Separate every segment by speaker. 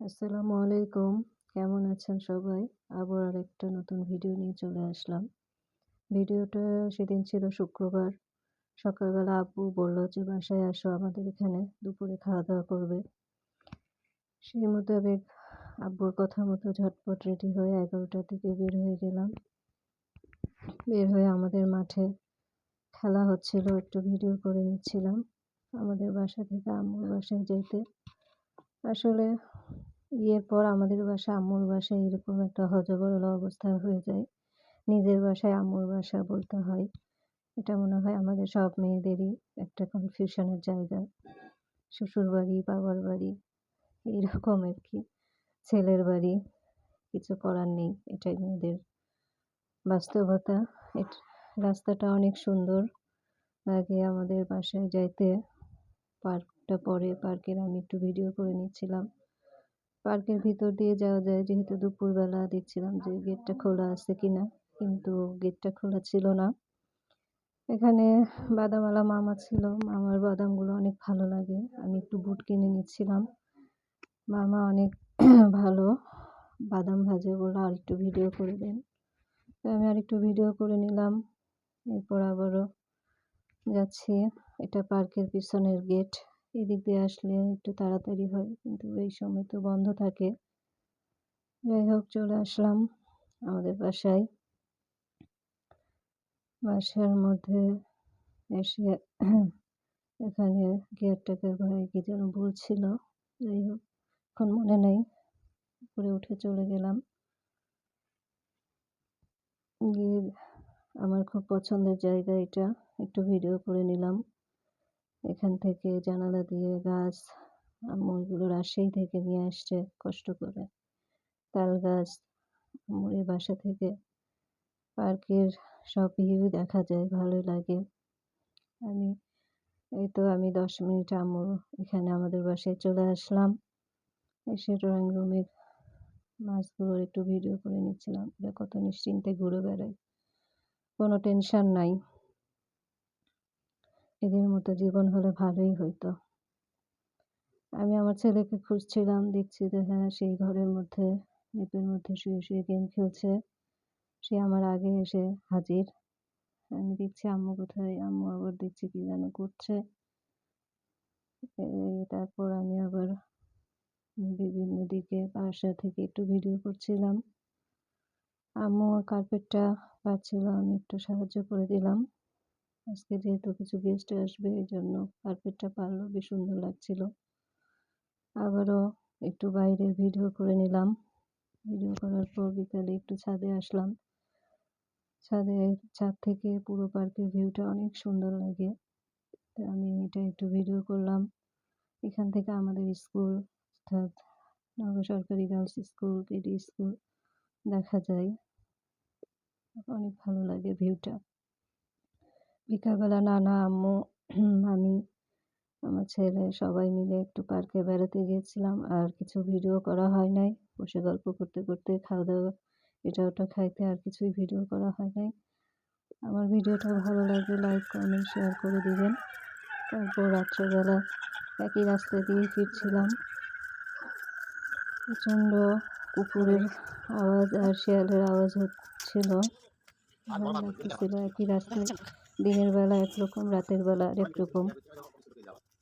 Speaker 1: আসসালামু আলাইকুম। কেমন আছেন সবাই? আবার আরেকটা নতুন ভিডিও নিয়ে চলে আসলাম। ভিডিওটা সেদিন ছিল শুক্রবার। সকালবেলা আব্বু বলল যে, বাসায় আসো, আমাদের এখানে দুপুরে খাওয়া দাওয়া করবে। সেই মোতাবেক আব্বুর কথা মতো ঝটপট রেডি হয়ে এগারোটার দিকে বের হয়ে গেলাম। বের হয়ে আমাদের মাঠে খেলা হচ্ছিল, একটু ভিডিও করে নিচ্ছিলাম। আমাদের বাসা থেকে আম্মুর বাসায় যেতে আসলে বিয়ের পর আমাদের বাসা, আম্মুর বাসায় এরকম একটা হজবরল অবস্থা হয়ে যায়। নিজের বাসায় আম্মুর বাসা বলতে হয়। এটা মনে হয় আমাদের সব মেয়েদেরই একটা কনফিউশনের জায়গা। শ্বশুর বাড়ি বাবার বাড়ি এইরকম আর কি। ছেলের বাড়ি, কিছু করার নেই, এটাই মেয়েদের বাস্তবতা। রাস্তাটা অনেক সুন্দর। আগে আমাদের বাসায় যাইতে পার্কটা পরে পার্কের আমি একটু ভিডিও করে নিচ্ছিলাম। পার্কের ভিতর দিয়ে যাওয়া যায়, যেহেতু দুপুরবেলা দেখছিলাম যে গেটটা খোলা আছে কিনা, কিন্তু গেটটা খোলা ছিল না। এখানে বাদামওয়ালা মামা ছিল, মামার বাদামগুলো অনেক ভালো লাগে, আমি একটু বুট কিনে নিচ্ছিলাম। মামা অনেক ভালো, বাদাম ভাজে বলে আর একটু ভিডিও করে দেন। তো আমি আর একটু ভিডিও করে নিলাম, এরপর আবারও যাচ্ছি, এটা পার্কের পিছনের গেট এদিক দিয়ে আসলে একটু তাড়াতাড়ি হয়, কিন্তু এই সময় তো বন্ধ থাকে। যাই হোক, চলে আসলাম আমাদের বাসায়। বাসার মধ্যে এসে এখানে কেয়ারটেকার ভাই কি যেন বলছিল, যাই হোক, এখন মনে নেই, উপরে উঠে চলে গেলাম। গিয়ে আমার খুব পছন্দের জায়গা এটা, একটু ভিডিও করে নিলাম। এখান থেকে জানালা দিয়ে গাছ আম্মু এগুলো রাজশাহী থেকে নিয়ে আসছে কষ্ট করে। তাল গাছ আম্মুর বাসা থেকে পার্কের সব ভিউ দেখা যায়, ভালোই লাগে। আমি, এই তো আমি দশ মিনিট আম্মুর এখানে আমাদের বাসায় চলে আসলাম। এসে ড্রয়িং রুমের মাছগুলোর একটু ভিডিও করে নিচ্ছিলাম। কত নিশ্চিন্তে ঘুরে বেড়াই কোনো টেনশন নাই। এদের মতো জীবন হলে ভালোই হইতো। আমি আমার ছেলেকে খুঁজছিলাম, দেখছি যে হ্যাঁ সেই ঘরের মধ্যে, লেপের মধ্যে শুয়ে শুয়ে গেম খেলছে। সে আমার আগে এসে হাজির। আমি দেখছি আম্মু কোথায়, আম্মু আবার দেখছি কি যেন করছে। তারপর আমি আবার বিভিন্ন দিকে বাসা থেকে একটু ভিডিও করছিলাম। আম্মু কার্পেটটা পাচ্ছিল, আমি একটু সাহায্য করে দিলাম। আজকে যেহেতু কিছু গেস্ট আসবে এই জন্য কার্পেটটা পারল, বেশ সুন্দর লাগছিল। আবারও একটু বাইরের ভিডিও করে নিলাম। ভিডিও করার পর বিকালে একটু ছাদে আসলাম। ছাদে, ছাদ থেকে পুরো পার্কের ভিউটা অনেক সুন্দর লাগে। তো আমি এটা একটু ভিডিও করলাম। এখান থেকে আমাদের স্কুল অর্থাৎ নগর সরকারি গার্লস স্কুল কেডি স্কুল দেখা যায়। অনেক ভালো লাগে ভিউটা বিকালবেলা নানা আম্মু আমি আমার ছেলে সবাই মিলে একটু পার্কে বেড়াতে গিয়েছিলাম আর কিছু ভিডিও করা হয় নাই। বসে গল্প করতে করতে খাওয়া দাওয়া, এটা ওটা খাইতে আর কিছুই ভিডিও করা হয় নাই। আমার ভিডিওটা ভালো লাগলে লাইক, কমেন্ট, শেয়ার করে দিবেন। তারপর রাত্রেবেলা একই রাস্তা দিয়ে ফিরছিলাম। প্রচণ্ড কুকুরের আওয়াজ আর শেয়ালের আওয়াজ হচ্ছিল। ভালো লাগতেছিল একই রাস্তায় দিনের বেলা একরকম রাতের বেলা আরেক রকম।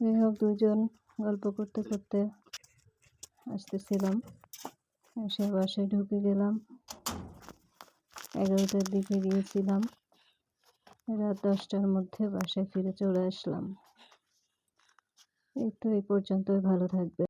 Speaker 1: যাই হোক দুজন গল্প করতে করতে আসতেছিলাম। এসে বাসায় ঢুকে গেলাম। এগারোটার দিকে গিয়েছিলাম। রাত দশটার মধ্যে বাসায় ফিরে চলে আসলাম। এই তো এই পর্যন্তই। ভালো থাকবে